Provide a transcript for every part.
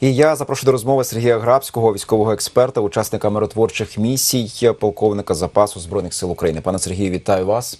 І я запрошую до розмови Сергія Грабського, військового експерта, учасника миротворчих місій, полковника запасу збройних сил України. Пане Сергію, вітаю вас.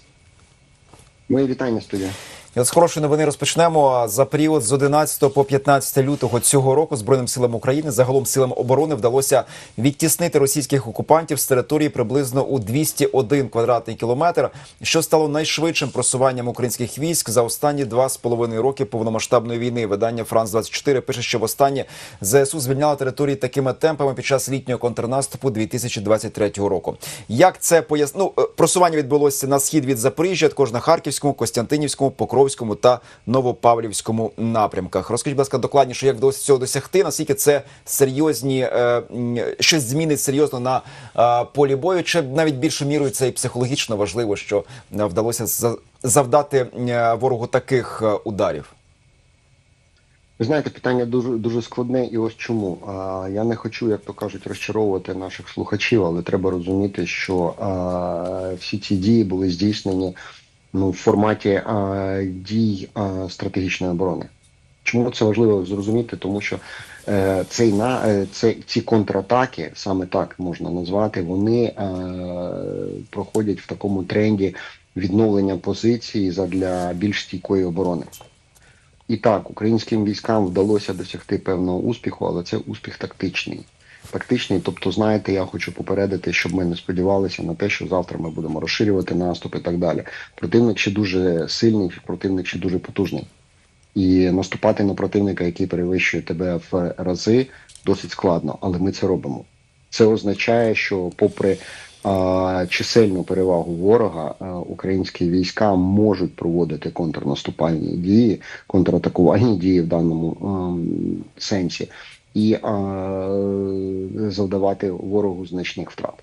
Мої вітання студія. І от з хорошої новини розпочнемо. За період з 11 по 15 лютого цього року збройним силам України загалом силам оборони вдалося відтіснити російських окупантів з території приблизно у 201 квадратний кілометр, що стало найшвидшим просуванням українських військ за останні два з половиною роки повномасштабної війни. Видання Франс 24 пише, що востаннє ЗСУ звільняла території такими темпами під час літнього контрнаступу 2023 року. Як це пояс... ну, е, просування відбулося на схід від Запоріжжя, також на Харківському, Костянтинівському, Покровському та Новопавлівському напрямках. Розкажіть, будь ласка, докладніше, як вдалося цього досягти? Наскільки це серйозні е, щось змінить серйозно на е, полі бою? Чи навіть більшою мірою це і психологічно важливо, що е, вдалося завдати ворогу таких ударів? Ви знаєте, питання дуже дуже складне, і ось чому. А, я не хочу, як то кажуть, розчаровувати наших слухачів, але треба розуміти, що а, всі ці дії були здійснені в форматі а, дій а, стратегічної оборони. Чому це важливо зрозуміти? Тому що е, цей на е, це ці контратаки, саме так можна назвати, вони е, проходять в такому тренді відновлення позиції задля більш стійкої оборони. І так, українським військам вдалося досягти певного успіху, але це успіх тактичний. Тактичний, тобто, знаєте, я хочу попередити, щоб ми не сподівалися на те, що завтра ми будемо розширювати наступ і так далі. Противник ще дуже сильний, противник ще дуже потужний. І наступати на противника, який перевищує тебе в рази, досить складно, але ми це робимо. Це означає, що, попри а, чисельну перевагу ворога, а, українські війська можуть проводити контрнаступальні дії, контратакувальні дії в даному ем, сенсі, і завдавати ворогу значних втрат.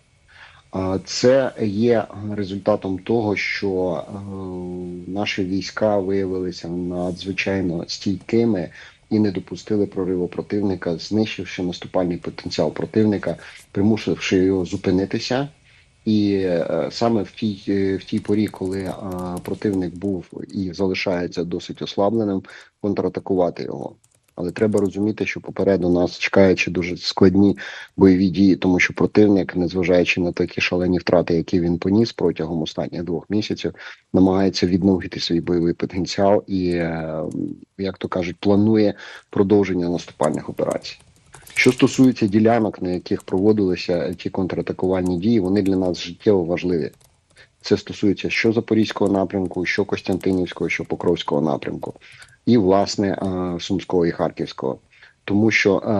А, Це є результатом того, що наші війська виявилися надзвичайно стійкими і не допустили прориву противника, знищивши наступальний потенціал противника, примусивши його зупинитися. І е, саме в тій е, в тій порі, коли противник був і залишається досить ослабленим, контратакувати його. Але треба розуміти, що попереду нас чекаючи дуже складні бойові дії, тому що противник, незважаючи на такі шалені втрати, які він поніс протягом останніх двох місяців, намагається відновити свій бойовий потенціал і, е, як то кажуть, планує продовження наступальних операцій. Що стосується ділянок, на яких проводилися ті контратакувальні дії, вони для нас життєво важливі. Це стосується що Запорізького напрямку, що Костянтинівського, що Покровського напрямку, і власне е, Сумського і Харківського. Тому що е,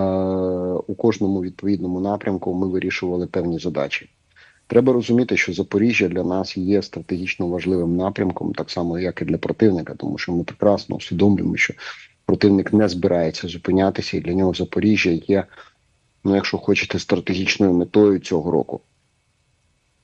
у кожному відповідному напрямку ми вирішували певні задачі. Треба розуміти, що Запоріжжя для нас є стратегічно важливим напрямком, так само як і для противника, тому що ми прекрасно усвідомлюємо, що противник не збирається зупинятися, і для нього Запоріжжя є, ну якщо хочете, стратегічною метою цього року.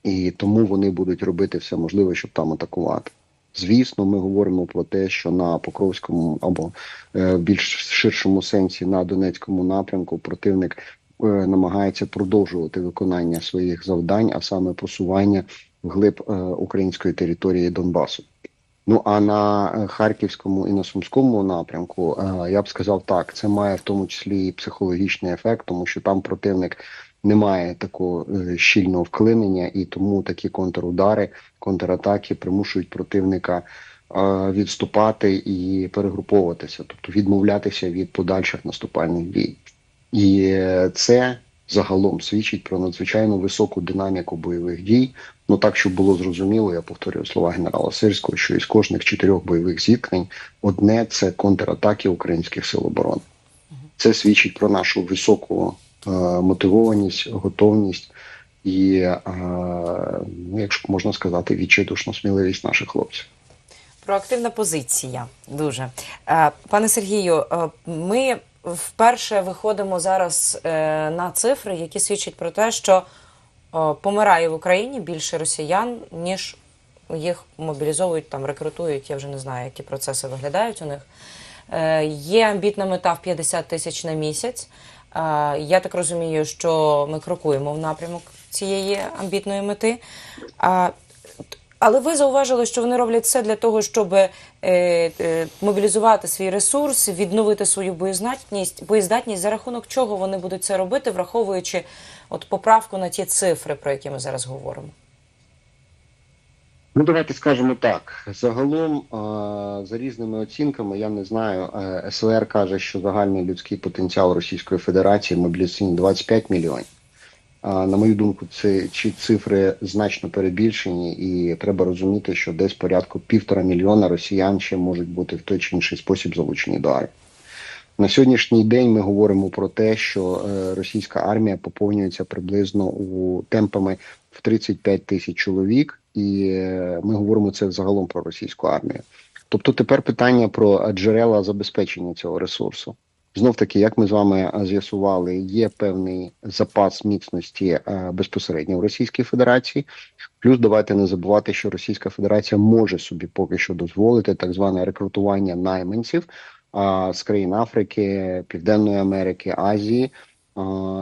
І тому вони будуть робити все можливе, щоб там атакувати. Звісно, ми говоримо про те, що на Покровському або е, в більш ширшому сенсі на Донецькому напрямку противник е, намагається продовжувати виконання своїх завдань, а саме просування вглиб е, української території Донбасу. Ну а на е, Харківському і на Сумському напрямку е, я б сказав так, це має в тому числі і психологічний ефект, тому що там противник не має такого е, щільного вклинення, і тому такі контрудари, контратаки примушують противника е, відступати і перегруповуватися, тобто відмовлятися від подальших наступальних дій. І це загалом свідчить про надзвичайно високу динаміку бойових дій. Ну так, щоб було зрозуміло, я повторюю слова генерала Сирського, що із кожних чотирьох бойових зіткнень одне це контратаки українських сил оборони. Це свідчить про нашу високу мотивованість, готовність і, е, ну, якщо можна сказати, відчайдушну сміливість наших хлопців. Проактивна позиція. Дуже. Е, Пане Сергію, е, ми вперше виходимо зараз е, на цифри, які свідчать про те, що е, помирає в Україні більше росіян, ніж їх мобілізовують, там рекрутують. Я вже не знаю, які процеси виглядають у них. Е, Є амбітна мета в 50 тисяч на місяць. Я так розумію, що ми крокуємо в напрямок цієї амбітної мети. Але ви зауважили, що вони роблять все для того, щоб е, е, мобілізувати свій ресурс, відновити свою боєздатність. Боєздатність за рахунок чого вони будуть це робити, враховуючи от поправку на ті цифри, про які ми зараз говоримо. Ну, давайте скажемо так. Загалом, за різними оцінками, я не знаю. СВР каже, що загальний людський потенціал Російської Федерації мобілізаційний 25 мільйонів. На мою думку, це ці цифри значно перебільшені, і треба розуміти, що десь порядку півтора мільйона росіян ще можуть бути в той чи інший спосіб залучені до армії. На сьогоднішній день ми говоримо про те, що е, російська армія поповнюється приблизно у темпами в 35 тисяч чоловік, і е, ми говоримо це загалом про російську армію. Тобто тепер питання про джерела забезпечення цього ресурсу. Знов таки, як ми з вами е, з'ясували, є певний запас міцності е, безпосередньо в Російській Федерації. Плюс давайте не забувати, що Російська Федерація може собі поки що дозволити так зване рекрутування найманців з країн Африки, Південної Америки, Азії,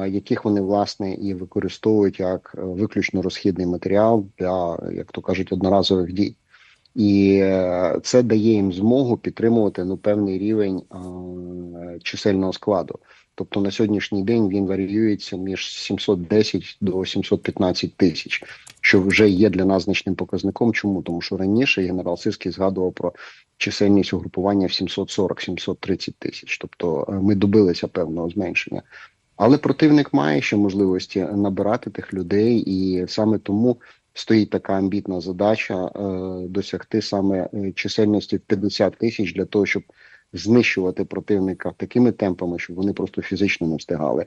яких вони власне і використовують як е, виключно розхідний матеріал для, як то кажуть, одноразових дій. І е, це дає їм змогу підтримувати ну певний рівень а, чисельного складу. Тобто на сьогоднішній день він варіюється між 710 до 715 тисяч, що вже є для нас значним показником. Чому тому, що раніше генерал Сирський згадував про чисельність угрупування в 740-730 тисяч. Тобто е, ми добилися певного зменшення. Але противник має ще можливості набирати тих людей, і саме тому стоїть така амбітна задача е, досягти саме е, чисельності в 50 тисяч для того, щоб знищувати противника такими темпами, щоб вони просто фізично не встигали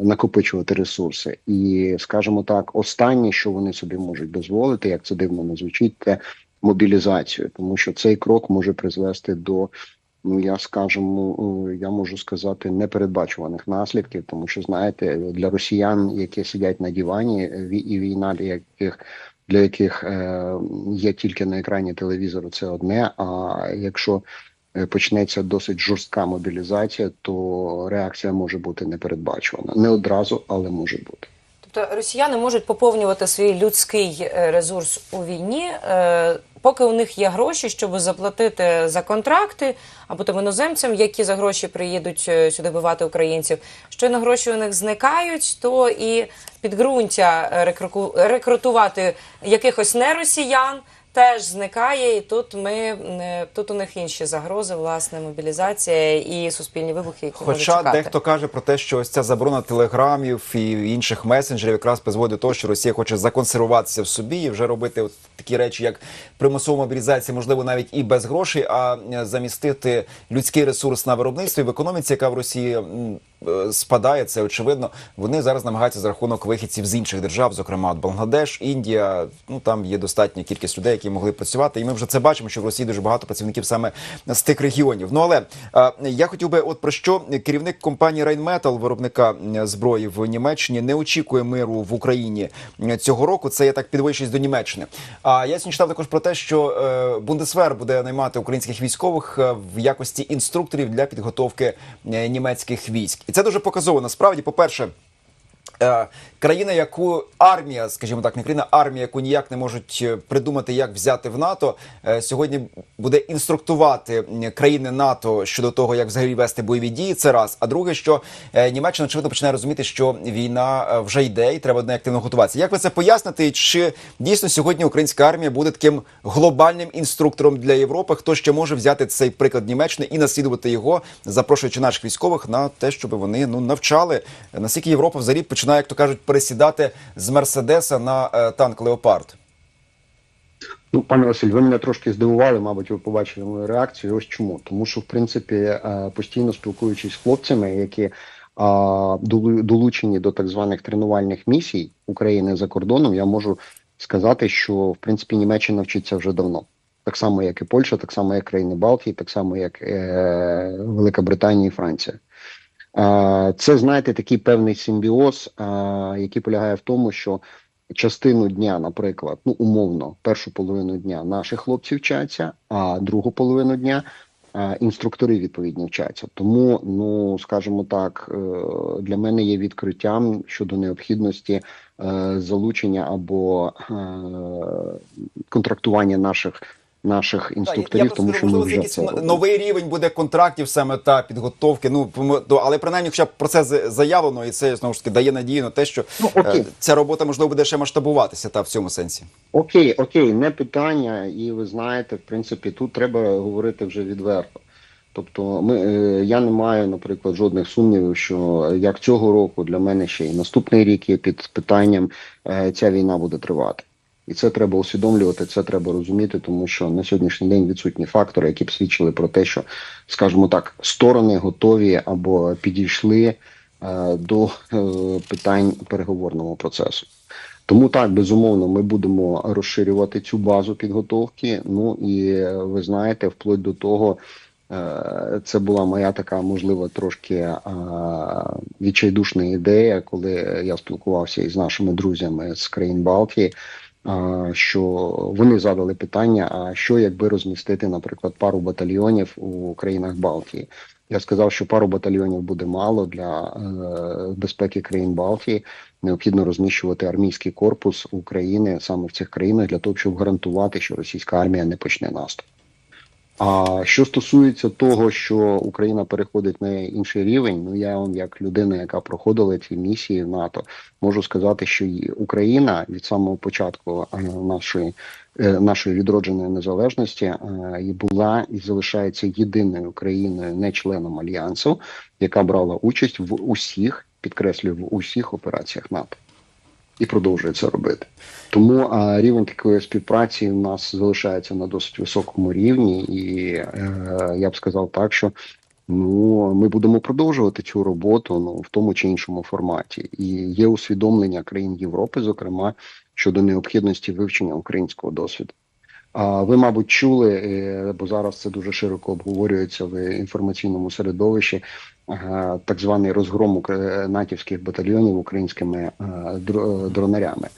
накопичувати ресурси. І скажімо так, останнє, що вони собі можуть дозволити, як це дивно не звучить, це мобілізацію, тому що цей крок може призвести до. Ну, я скажемо, я можу сказати, непередбачуваних наслідків, тому що знаєте, для росіян, які сидять на дивані, і війна для яких для яких е, є тільки на екрані телевізору, це одне. А якщо е, почнеться досить жорстка мобілізація, то реакція може бути непередбачувана. Не одразу, але може бути. Тобто росіяни можуть поповнювати свій людський е, ресурс у війні, е, поки у них є гроші, щоб заплатити за контракти або тим іноземцям, які за гроші приїдуть е, сюди бивати українців. Щойно гроші у них зникають, то і підґрунтя рекрутувати якихось неросіян теж зникає, і тут ми е, тут у них інші загрози, власне, мобілізація і суспільні вибухи, які Хоча чекати. дехто каже про те, що ось ця заборона телеграмів і інших месенджерів якраз призводить до того, що Росія хоче законсервуватися в собі і вже робити от такі речі, як примусова мобілізація, можливо, навіть і без грошей, а е, замістити людський ресурс на виробництві в економіці, яка в Росії е, спадає. Це очевидно. Вони зараз намагаються за рахунок вихідців з інших держав, зокрема от Бангладеш, Індія. Ну там є достатня кількість людей, які могли працювати. І ми вже це бачимо, що в Росії дуже багато працівників саме з тих регіонів. Ну але я хотів би, от про що керівник компанії Rheinmetall, виробника зброї в Німеччині, не очікує миру в Україні цього року. Це я так підвищуюсь до Німеччини. А я сьогодні читав також про те, що е, Бундесвер буде наймати українських військових е, в якості інструкторів для підготовки е, німецьких військ, і це дуже показово. Насправді, по перше. Е, Країна, яку армія, скажімо так, не країна, армія, яку ніяк не можуть е, придумати, як взяти в НАТО, е, сьогодні буде інструктувати країни НАТО щодо того, як взагалі вести бойові дії. Це раз. А друге, що Німеччина очевидно починає розуміти, що війна вже йде, і треба до неї активно готуватися. Як ви це поясните? Чи дійсно сьогодні українська армія буде таким глобальним інструктором для Європи? Хто ще може взяти цей приклад Німеччини і наслідувати його, запрошуючи наших військових на те, щоб вони ну навчали наскільки Європа взагалі починає, як то кажуть, пересідати з Мерседеса на е, танк Леопард? Ну, пане Василь, ви мене трошки здивували, мабуть, ви побачили мою реакцію. Ось чому. Тому що, в принципі, е, постійно спілкуючись з хлопцями, які е, долучені до так званих тренувальних місій України за кордоном, я можу сказати, що в принципі Німеччина вчиться вже давно. Так само, як і Польща, так само, як країни Балтії, так само, як е, Велика Британія і Франція. Е, Це, знаєте, такий певний симбіоз, е, який полягає в тому, що частину дня, наприклад, ну умовно, першу половину дня наші хлопці вчаться, а другу половину дня е, інструктори відповідні вчаться. Тому, ну скажімо так, для мене є відкриттям щодо необхідності залучення або контрактування наших наших інструкторів, я тому що ми вже якийсь це новий рівень буде контрактів саме та підготовки. Ну але принаймні, хоча б про це заявлено, і це знову ж таки дає надію на те, що Ну, окей. е, ця робота можливо буде ще масштабуватися та в цьому сенсі. Окей, окей, не питання, і ви знаєте, в принципі, тут треба говорити вже відверто. Тобто, ми е, я не маю, наприклад, жодних сумнівів, що як цього року для мене ще і наступний рік є під питанням, е, ця війна буде тривати. І це треба усвідомлювати, це треба розуміти, тому що на сьогоднішній день відсутні фактори, які б свідчили про те, що, скажімо так, сторони готові або підійшли е, до е, питань переговорного процесу. Тому так, безумовно, ми будемо розширювати цю базу підготовки. Ну і е, ви знаєте, вплоть до того, е, це була моя така, можливо, трошки е, відчайдушна ідея, коли я спілкувався із нашими друзями з країн Балтії. Що вони задали питання: а що якби розмістити, наприклад, пару батальйонів у країнах Балтії? Я сказав, що пару батальйонів буде мало для е, безпеки країн Балтії. Необхідно розміщувати армійський корпус України саме в цих країнах для того, щоб гарантувати, що російська армія не почне наступ. А що стосується того, що Україна переходить на інший рівень, ну я вам, як людина, яка проходила ці місії в НАТО, можу сказати, що Україна від самого початку е, нашої, е, нашої відродженої незалежності е, і була і залишається єдиною країною, не членом альянсу, яка брала участь в усіх, підкреслюю, в усіх операціях НАТО і продовжує це робити. Тому а, рівень такої співпраці у нас залишається на досить високому рівні, і е, я б сказав так, що ну ми будемо продовжувати цю роботу ну в тому чи іншому форматі. І є усвідомлення країн Європи, зокрема щодо необхідності вивчення українського досвіду. А ви, мабуть, чули, е, бо зараз це дуже широко обговорюється в інформаційному середовищі. Е, Так званий розгром укр- натівських батальйонів українськими е, е, дронарями.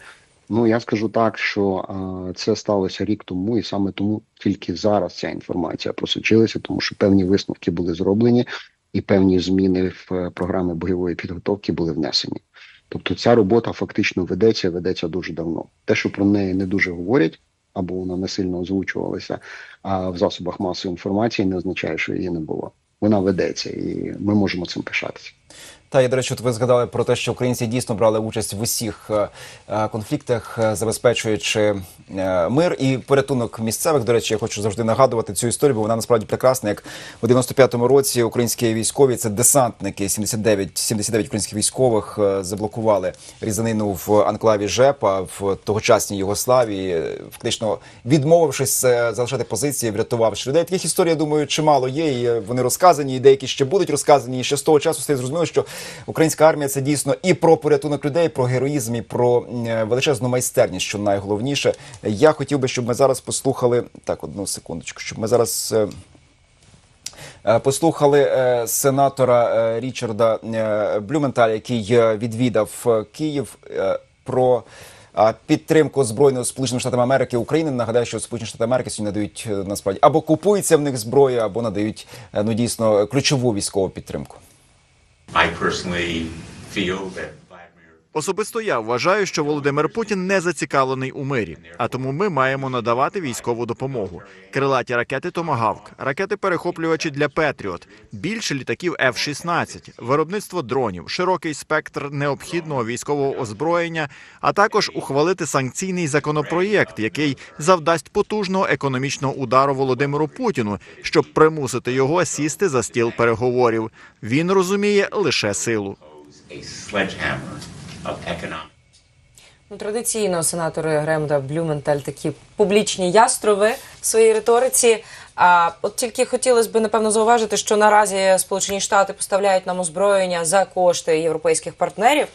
Ну я скажу так, що е, це сталося рік тому, і саме тому тільки зараз ця інформація просочилася, тому що певні висновки були зроблені, і певні зміни в е, програми бойової підготовки були внесені. Тобто ця робота фактично ведеться, ведеться дуже давно. Те, що про неї не дуже говорять, або вона не сильно озвучувалася а в засобах масової інформації, не означає, що її не було. Вона ведеться, і ми можемо цим пишатися. Та і до речі, от ви згадали про те, що українці дійсно брали участь в усіх е, е, конфліктах, е, забезпечуючи мир і порятунок місцевих. До речі, я хочу завжди нагадувати цю історію, бо вона насправді прекрасна. Як у 95-му році українські військові, це десантники, 79, 79 українських військових заблокували різанину в анклаві Жепа в тогочасній Югославії, фактично відмовившись залишати позиції, врятувавши людей. Таких історій, я думаю, чимало є. І вони розказані, і деякі ще будуть розказані. І ще з того часу стає зрозуміло, що українська армія це дійсно і про порятунок людей, про героїзм, і про е, величезну майстерність, що найголовніше. Я хотів би, щоб ми зараз послухали так, одну секундочку, щоб ми зараз. е, Е, Послухали сенатора Річарда Блюменталя, який відвідав Київ про підтримку збройної Сполучених Штатів Америки України. Нагадаю, що Сполучені Штати Америки сьогодні надають насправді або купується в них зброя, або надають ну дійсно ключову військову підтримку. I personally feel that Особисто я вважаю, що Володимир Путін не зацікавлений у мирі, а тому ми маємо надавати військову допомогу. Крилаті ракети Томагавк, ракети перехоплювачі для Петріот, більше літаків F-16, виробництво дронів, широкий спектр необхідного військового озброєння, а також ухвалити санкційний законопроєкт, який завдасть потужного економічного удару Володимиру Путіну, щоб примусити його сісти за стіл переговорів. Він розуміє лише силу. Of economic. Ну, традиційно сенатори Гремда Блюменталь такі публічні ястрови в своїй риториці. А от тільки хотілося б напевно зауважити, що наразі Сполучені Штати поставляють нам озброєння за кошти європейських партнерів.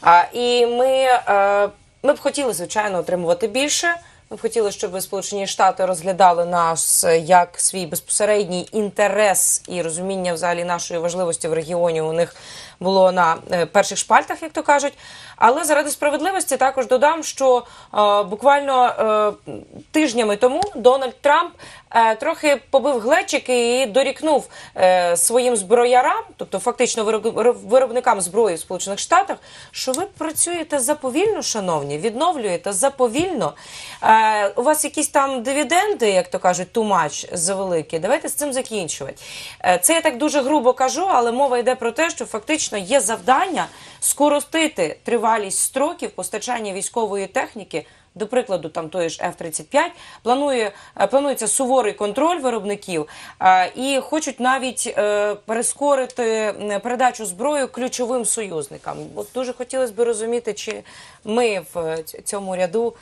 А, і ми, е, ми б хотіли, звичайно, отримувати більше. Ми б хотіли, щоб Сполучені Штати розглядали нас як свій безпосередній інтерес і розуміння взагалі нашої важливості в регіоні у них було на е, перших шпальтах, як то кажуть. Але заради справедливості також додам, що е, буквально е, тижнями тому Дональд Трамп е, трохи побив глечики і дорікнув е, своїм зброярам, тобто фактично вироб- виробникам зброї в Сполучених Штатах, що ви працюєте заповільно, шановні, відновлюєте заповільно. Е, у вас якісь там дивіденди, як то кажуть, much завеликі. Давайте з цим закінчувати. Е, це я так дуже грубо кажу, але мова йде про те, що фактично є завдання скоротити тривалість строків постачання військової техніки. До прикладу, там тої ж F-35, планує, е, планується суворий контроль виробників е, і хочуть навіть е, перескорити передачу зброї ключовим союзникам. От дуже хотілося б розуміти, чи ми в цьому ряду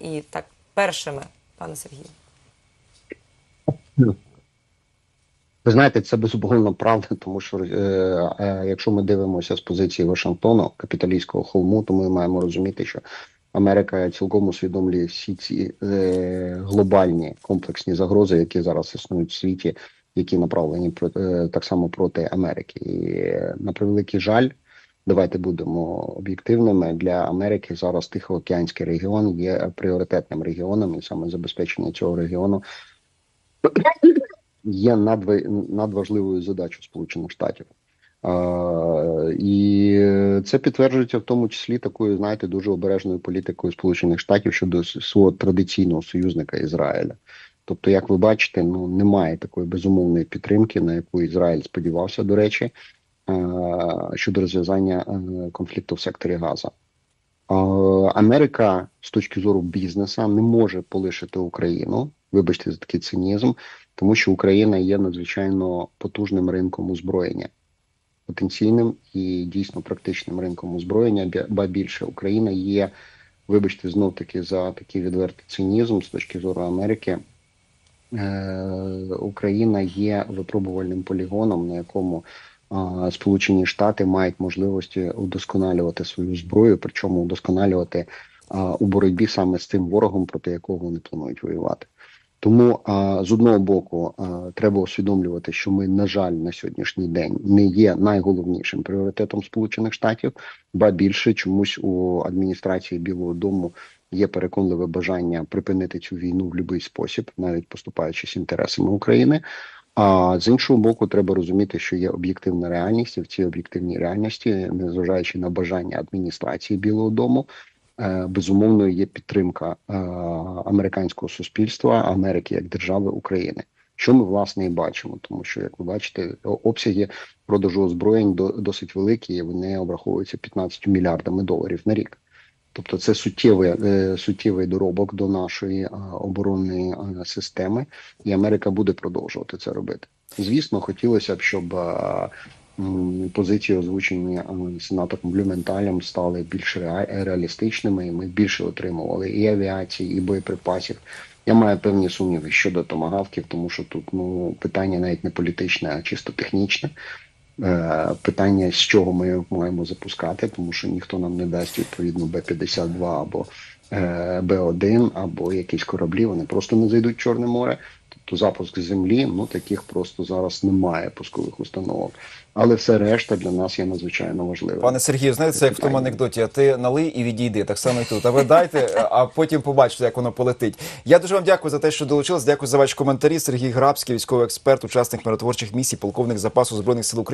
і так першими, пане Сергію. Ви знаєте, це безумовно правда, тому що е, е, якщо ми дивимося з позиції Вашингтону, капіталійського холму, то ми маємо розуміти, що Америка цілком усвідомлює всі ці е, глобальні комплексні загрози, які зараз існують в світі, які направлені про, е, так само проти Америки. І е, на превеликий жаль, давайте будемо об'єктивними. Для Америки зараз Тихоокеанський регіон є пріоритетним регіоном, і саме забезпечення цього регіону є надважливою задачою Сполучених Штатів. І це підтверджується в тому числі такою, знаєте, дуже обережною політикою Сполучених Штатів щодо свого традиційного союзника Ізраїля. Тобто, як ви бачите, ну немає такої безумовної підтримки, на яку Ізраїль сподівався, до речі, щодо розв'язання е, конфлікту в секторі Газа. Америка з точки зору бізнеса не може полишити Україну. Вибачте за такий цинізм, тому що Україна є надзвичайно потужним ринком озброєння, потенційним і дійсно практичним ринком озброєння. Ба більше Україна є, вибачте, знов таки за такий відвертий цинізм з точки зору Америки. Е, Україна є випробувальним полігоном, на якому Сполучені Штати мають можливості удосконалювати свою зброю, причому удосконалювати у боротьбі саме з тим ворогом, проти якого вони планують воювати. Тому а, з одного боку а, треба усвідомлювати, що ми, на жаль, на сьогоднішній день не є найголовнішим пріоритетом Сполучених Штатів, ба більше чомусь у адміністрації Білого Дому є переконливе бажання припинити цю війну в будь-який спосіб, навіть поступаючись інтересами України. А з іншого боку, треба розуміти, що є об'єктивна реальність, і в цій об'єктивній реальності, незважаючи на бажання адміністрації Білого Дому, безумовно є підтримка е, американського суспільства, Америки як держави України. Що ми власне і бачимо, тому що як ви бачите, обсяги продажу озброєнь до- досить великі, і вони обраховуються 15 мільярдами доларів на рік. Тобто це суттєвий, е, суттєвий доробок до нашої е, оборонної е, системи, і Америка буде продовжувати це робити. Звісно, хотілося б, щоб е, позиції, озвучені е, сенатором Блюменталем, стали більш реалістичними, і ми більше отримували і авіації, і боєприпасів. Я маю певні сумніви щодо томагавків, тому що тут ну питання навіть не політичне, а чисто технічне. Е, Питання, з чого ми маємо запускати, тому що ніхто нам не дасть відповідно Б-52 або е, Б-1, або якісь кораблі, вони просто не зайдуть в Чорне море. Тобто запуск землі, ну таких просто зараз немає пускових установок. Але все решта для нас є надзвичайно важливим. Пане Сергію, знаєте, це як в тому анекдоті, а ти налий і відійди. Так само і тут. А ви дайте, а потім побачите, як воно полетить. Я дуже вам дякую за те, що долучились. Дякую за ваші коментарі. Сергій Грабський, військовий експерт, учасник миротворчих місій, полковник запасу збройних сил України.